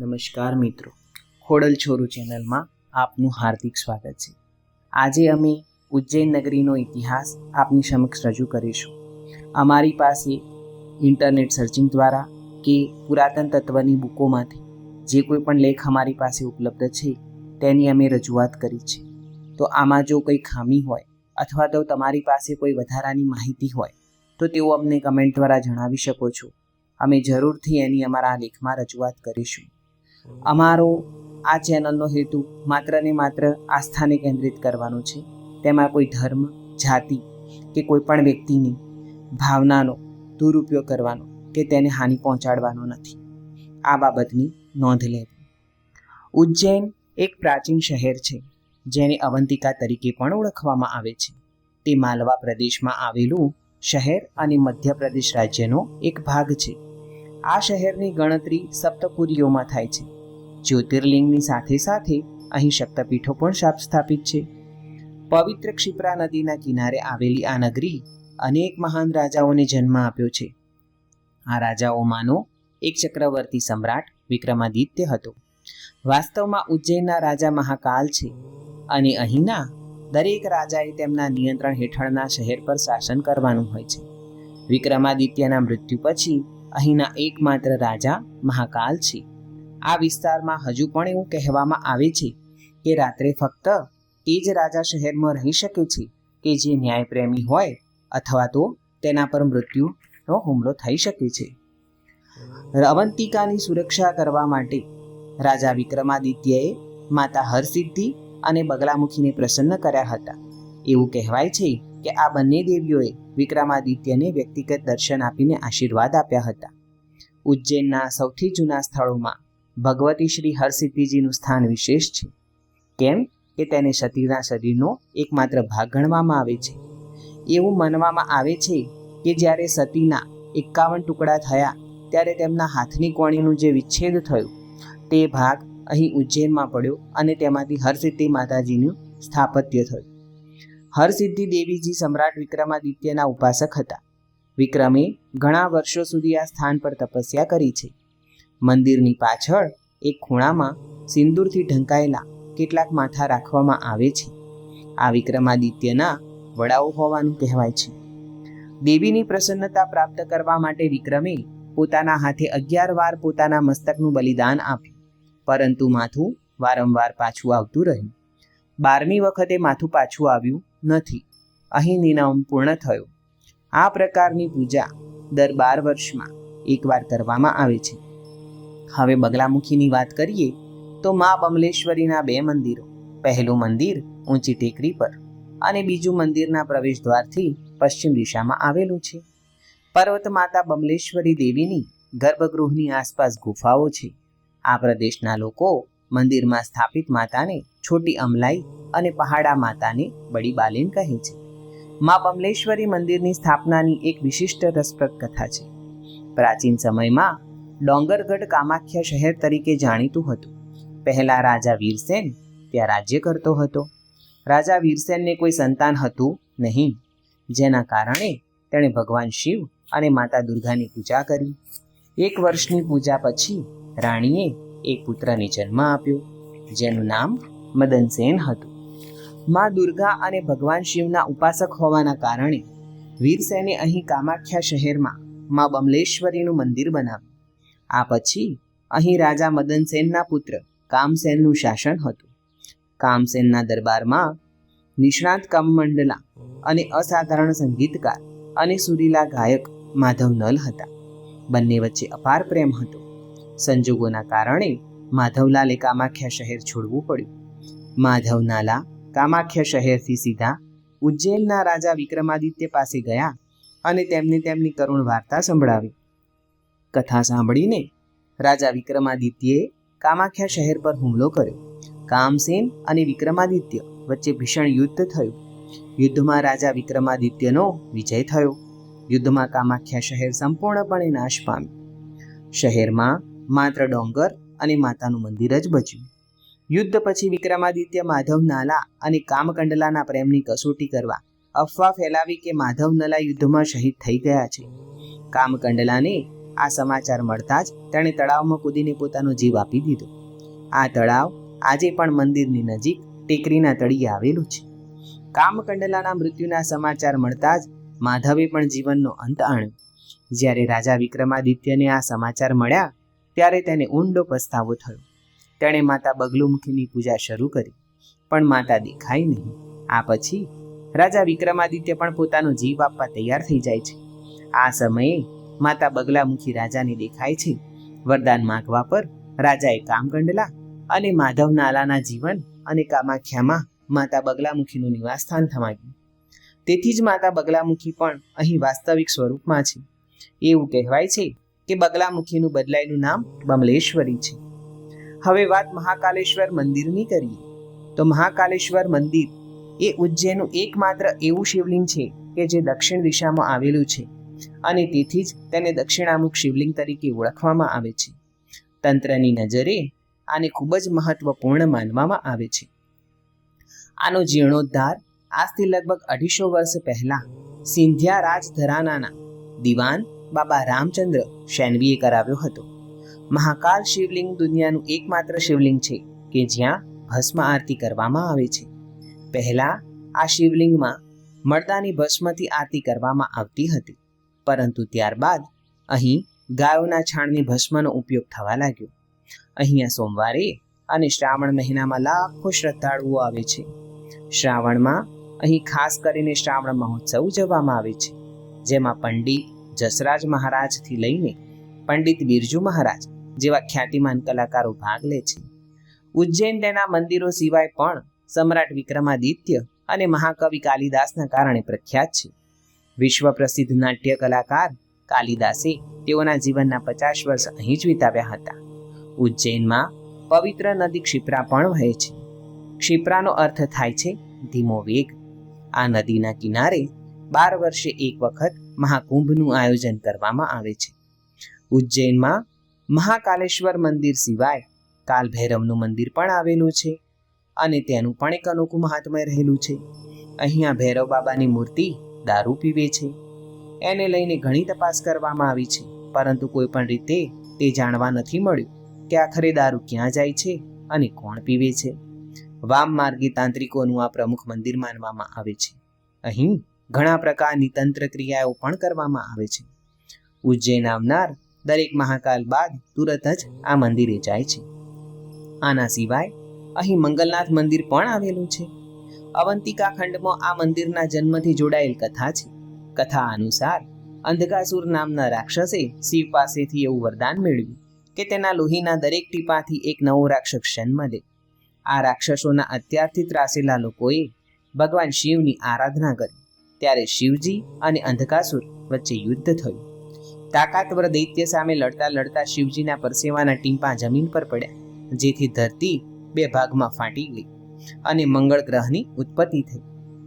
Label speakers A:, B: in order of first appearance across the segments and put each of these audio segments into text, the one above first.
A: નમસ્કાર મિત્રો. ખોડલ છોરું ચેનલમાં આપનું હાર્દિક સ્વાગત છે. આજે અમે ઉજ્જૈન નગરીનો ઇતિહાસ આપની સમક્ષ રજૂ કરીશું. અમારી પાસે ઇન્ટરનેટ સર્ચિંગ દ્વારા કે પુરાતન તત્વની બુકોમાંથી જે કોઈ પણ લેખ અમારી પાસે ઉપલબ્ધ છે, તેની અમે રજૂઆત કરી છે. તો આમાં જો કોઈ ખામી હોય અથવા તો તમારી પાસે કોઈ વધારાની માહિતી હોય, તો તેઓ અમને કમેન્ટ દ્વારા જણાવી શકો છો. અમે જરૂરથી એની અમારા આ લેખમાં રજૂઆત કરીશું. અમારો આ ચેનલનો હેતુ માત્ર ને માત્ર આસ્થાને કેન્દ્રિત કરવાનો છે. તેમાં કોઈ ધર્મ, જાતિ કે કોઈ પણ વ્યક્તિની ભાવનાનો દુરુપયોગ કરવાનો કે તેને હાનિ પહોંચાડવાનો નથી. આ બાબતની નોંધ લેવી ઉજ્જૈન એક પ્રાચીન શહેર છે, જેને અવંતિકા તરીકે પણ ઓળખવામાં આવે છે. તે માલવા પ્રદેશમાં આવેલું શહેર અને મધ્યપ્રદેશ રાજ્યનો એક ભાગ છે. આ શહેરની ગણતરી સપ્તપુરીઓમાં થાય છે. જ્યોતિર્લિંગની સાથે સાથે અહીં શક્તપીઠો પણ સ્થાપિત છે. પવિત્ર ક્ષિપ્રા નદીના કિનારે આવેલી આ નગરી અનેક મહાન રાજાઓને જન્મ આપ્યો છે. આ રાજાઓમાંનો એક ચક્રવર્તી સમ્રાટ વિક્રમાદિત્ય હતો. વાસ્તવમાં ઉજ્જૈનના રાજા મહાકાલ છે અને અહીંના દરેક રાજાએ તેમના નિયંત્રણ હેઠળના શહેર પર શાસન કરવાનું હોય છે. વિક્રમાદિત્યના મૃત્યુ પછી અહીંના એકમાત્ર રાજા મહાકાલ છે. આ વિસ્તારમાં હજુ પણ એવું કહેવામાં આવે છે કે રાત્રે ફક્ત એ જ રાજા શહેરમાં રહી શકે છે કે જે ન્યાયપ્રેમી હોય અથવા તો તેના પર મૃત્યુનો હુમલો થઈ શકે છે. અવંતિકાની સુરક્ષા કરવા માટે રાજા વિક્રમાદિત્યએ માતા હરસિદ્ધિ અને બગલામુખીને પ્રસન્ન કર્યા હતા. એવું કહેવાય છે કે આ બંને દેવીઓએ વિક્રમાદિત્યને વ્યક્તિગત દર્શન આપીને આશીર્વાદ આપ્યા હતા. ઉજ્જૈનના સૌથી જૂના સ્થળોમાં ભગવતી શ્રી હરસિદ્ધિજીનું સ્થાન વિશેષ છે. કેમ કે તેને સતીના શરીરનો એકમાત્ર ભાગ ગણવામાં આવે છે. એવું માનવામાં આવે છે કે જ્યારે સતીના એકાવન ટુકડા થયા, ત્યારે તેમના હાથની કોણીનું જે વિચ્છેદ થયું, તે ભાગ અહીં ઉજ્જૈનમાં પડ્યો અને તેમાંથી હરસિદ્ધિ માતાજીનું સ્થાપત્ય થયું. હરસિદ્ધિ દેવીજી સમ્રાટ વિક્રમાદિત્યના ઉપાસક હતા. વિક્રમે ઘણા વર્ષો સુધી આ સ્થાન પર તપસ્યા કરી છે. મંદિરની પાછળ એક ખૂણામાં સિંદૂરથી ઢંકાયેલા કેટલાક માથા રાખવામાં આવે છે. આ વિક્રમાદિત્યના વડાઓ હોવાનું કહેવાય છે. દેવીની પ્રસન્નતા પ્રાપ્ત કરવા માટે વિક્રમે પોતાના હાથે અગિયાર વાર પોતાના મસ્તકનું બલિદાન આપ્યું, પરંતુ માથું વારંવાર પાછું આવતું રહ્યું. બારમી વખતે માથું પાછું આવ્યું નથી, અહીં નિનામ પૂર્ણ થયો. આ પ્રકારની પૂજા દર બાર વર્ષમાં એકવાર કરવામાં આવે છે. હવે બગલામુખીની વાત કરીએ, તો મા બમલેશ્વરીના બે મંદિરો. પહેલું મંદિર ઊંચી ટેકરી પર અને બીજું મંદિરના પ્રવેશ દ્વારથી પશ્ચિમ દિશામાં આવેલું છે. પર્વત માતા બમલેશ્વરી દેવીની ગર્ભગૃહની આસપાસ ગુફાઓ છે. આ પ્રદેશના લોકો મંદિરમાં સ્થાપિત માતાને છોટી અમલાઈ અને પહાડા માતાને બડી બાલીન કહે છે. મા બમલેશ્વરી મંદિરની સ્થાપનાની એક વિશિષ્ટ રસપ્રદ કથા છે. પ્રાચીન સમયમાં ડોંગરગઢ કામાખ્યા શહેર તરીકે જાણીતું હતું. પહેલા રાજા વીરસેન ત્યાં રાજ્ય કરતો હતો. રાજા વીરસેનને કોઈ સંતાન હતું નહીં, જેના કારણે તેણે ભગવાન શિવ અને માતા દુર્ગાની પૂજા કરી. એક વર્ષની પૂજા પછી રાણીએ એક પુત્રને જન્મ આપ્યો, જેનું નામ મદનસેન હતું. મા દુર્ગા અને ભગવાન શિવના ઉપાસક હોવાના કારણે વીરસેને અહીં કામાખ્યા શહેરમાં મા બમલેશ્વરીનું મંદિર બનાવ્યું. આ પછી અહીં રાજા મદનસેનના પુત્ર કામસેનનું શાસન હતું. કામસેનના દરબારમાં નિષ્ણાત કમમંડલા અને અસાધારણ સંગીતકાર અને સુરીલા ગાયક માધવ નલ હતા. બંને વચ્ચે અપાર પ્રેમ હતો. સંજોગોના કારણે માધવલાલે કામાખ્યા શહેર છોડવું પડ્યું. માધવનાલા કામાખ્યા શહેરથી સીધા ઉજ્જૈનના રાજા વિક્રમાદિત્ય પાસે ગયા અને તેમને તેમની કરુણ વાર્તા સંભળાવી. કથા સાંભળીને રાજા વિક્રમાદિત્યએ કામાખ્યા શહેર પર હુમલો કર્યો. કામસેન અને વિક્રમાદિત્ય વચ્ચે ભીષણ યુદ્ધ થયું. યુદ્ધમાં રાજા વિક્રમાદિત્યનો વિજય થયો. યુદ્ધમાં કામાખ્યા શહેર સંપૂર્ણપણે નાશ પામ્યું. શહેરમાં માત્ર ડોંગર અને માતાનું મંદિર જ બચ્યું. યુદ્ધ પછી વિક્રમાદિત્ય માધવ નાલા અને કામકંડલાના પ્રેમની કસોટી કરવા અફવા ફેલાવી કે માધવ નલા યુદ્ધમાં શહીદ થઈ ગયા છે. કામકંડલાને આ સમાચાર મળતા જ તેણે તળાવમાં કૂદીને પોતાનો જીવ આપી દીધો. આ તળાવ આજે પણ મંદિરની નજીક ટેકરીના તળિયે આવેલું છે. કામકંડલાના મૃત્યુના સમાચાર મળતા જ માધવે પણ જીવનનો અંત આણ્યો. જ્યારે રાજા વિક્રમાદિત્યને આ સમાચાર મળ્યા, ત્યારે તેને ઊંડો પસ્તાવો થયો. તેણે માતા બગલુમુખીની પૂજા શરૂ કરી, પણ માતા દેખાઈ નહીં. આ પછી રાજા વિક્રમાદિત્ય પણ પોતાનો જીવ આપવા તૈયાર થઈ જાય છે. આ સમયે માતા બગલામુખી રાજાને દેખાય છે. વરદાન માગવા પર રાજાએ કામકંડલા અને માધવ નાલાના જીવન અને કામાખ્યામાં માતા બગલામુખીનું નિવાસસ્થાન થવાયું તેથી જ માતા બગલામુખી પણ અહીં વાસ્તવિક સ્વરૂપમાં છે. એવું કહેવાય છે કે બગલામુખીનું બદલાયેલું નામ બમલેશ્વરી છે. હવે વાત મહાકાલેશ્વર મંદિરની કરીએ. તો મહાકાલેશ્વર મંદિર એ ઉજ્જૈનનું એકમાત્ર એવું શિવલિંગ છે કે જે દક્ષિણ દિશામાં આવેલું છે. અને તેથી જ તેને દક્ષિણામુખ શિવલિંગ તરીકે ઓળખવામાં આવે છે. તંત્રની નજરે આને ખૂબ જ મહત્વપૂર્ણ માનવામાં આવે છે. આનો જીર્ણોદ્ધાર આજથી લગભગ અઢીસો વર્ષ પહેલા સિંધિયા રાજ ધરાનાના દિવાન બાબા રામચંદ્ર શેનવીએ કરાવ્યો હતો. મહાકાલ શિવલિંગ દુનિયાનું એકમાત્ર શિવલિંગ છે કે જ્યાં ભસ્મ આરતી કરવામાં આવે છે. પહેલા આ શિવલિંગમાં મળદાની ભસ્મથી આરતી કરવામાં આવતી હતી. પરંતુ ત્યારબાદ અહીં ગાયોના છાણની ભસ્મનો ઉપયોગ થવા લાગ્યો. અહીંયા સોમવારે અને શ્રાવણ મહિનામાં લાખો શ્રદ્ધાળુઓ આવે છે. શ્રાવણમાં અહીં ખાસ કરીને શ્રાવણ મહોત્સવ ઉજવવામાં આવે છે, જેમાં પંડિત જસરાજ મહારાજથી લઈને પંડિત બિરજુ મહારાજ જેવા ખ્યાતિમાન કલાકારો ભાગ લે છે. ઉજ્જૈન તેના મંદિરો સિવાય પણ સમ્રાટ વિક્રમાદિત્ય અને મહાકવિ કાલિદાસના કારણે પ્રખ્યાત છે. વિશ્વ પ્રસિદ્ધ નાટ્ય કલાકાર કાલિદાસે તેઓના જીવનના પચાસ વર્ષ અહીં જ વિતાવ્યા હતા. ઉજ્જૈનમાં પવિત્ર નદી ક્ષિપ્રા પણ વહે છે. ક્ષિપ્રાનો અર્થ થાય છે ધીમો વેગ. આ નદીના કિનારે બાર વર્ષે એક વખત મહાકુંભનું આયોજન કરવામાં આવે છે. ઉજ્જૈનમાં મહાકાલેશ્વર મંદિર સિવાય કાલભૈરવનું મંદિર પણ આવેલું છે અને તેનું પણ એક અનોખું મહાત્મય રહેલું છે. અહીંયા ભૈરવ બાબાની મૂર્તિ દારૂ પીવે છે. એને લઈને ઘણી તપાસ કરવામાં આવી છે, પરંતુ કોઈ પણ રીતે તે જાણવા નથી મળ્યું કે આખરે દારૂ ક્યાં જાય છે અને કોણ પીવે છે. વામ માર્ગી તાંત્રિકોનું આ પ્રમુખ મંદિર માનવામાં આવે છે. અહીં ઘણા પ્રકારની તંત્ર ક્રિયાઓ પણ કરવામાં આવે છે. ઉજ્જૈન આવનાર દરેક મહાકાલ બાદ તુરત જ આ મંદિરે જાય છે. આના સિવાય અહીં મંગલનાથ મંદિર પણ આવેલું છે. અવંતિકા ખંડમાં આ મંદિરના જન્મથી જોડાયેલ કથા છે. કથા અનુસાર અંધકાસુર નામના રાક્ષસે શિવ પાસેથી એવું વરદાન મેળવ્યું કે તેના લોહીના દરેક ટીપાથી એક નવો રાક્ષસ જન્મ લે. આ રાક્ષસોના અત્યારથી ત્રાસેલા લોકોએ ભગવાન શિવની આરાધના કરી. ત્યારે શિવજી અને અંધકાસુર વચ્ચે યુદ્ધ થયું. તાકાતવર દૈત્ય સામે લડતા લડતા શિવજીના પરસેવાના ટીમ્પા જમીન પર પડ્યા, જેથી ધરતી બે ભાગમાં ફાટી ગઈ. અને મંગળ ગ્રહની ઉત્પત્તિ થઈ.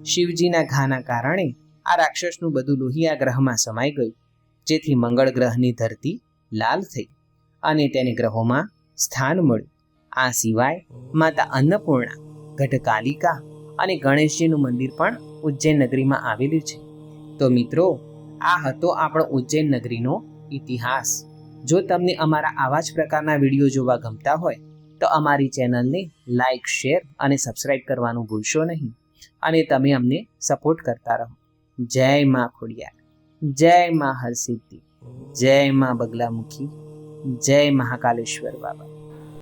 A: શિવજીના ઘાના કારણે આ રાક્ષસનું બધું લોહી ગ્રહમાં સમાઈ ગયું. જેથી મંગળ ગ્રહની ધરતી લાલ થઈ અને તેને ગ્રહોમાં સ્થાન મળ્યું. આ સિવાય માતા અન્નપૂર્ણા ગઢકાલિકા અને ગણેશજીનું મંદિર પણ ઉજ્જૈન નગરીમાં આવેલું છે. તો મિત્રો, આ હતો આપણો ઉજ્જૈન નગરીનો ઇતિહાસ. જો તમને અમારા આવા જ પ્રકારના વીડિયો જોવા ગમતા હોય તો અમારી ચેનલને લાઇક શેર અને સબસ્ક્રાઇબ કરવાનું ભૂલશો નહીં. અને તમે અમને સપોર્ટ કરતા રહો. જય માં ખોડિયાર. જય માં હરસિદ્ધિ. જય માં બગલામુખી. જય મહાકાલેશ્વર બાબા.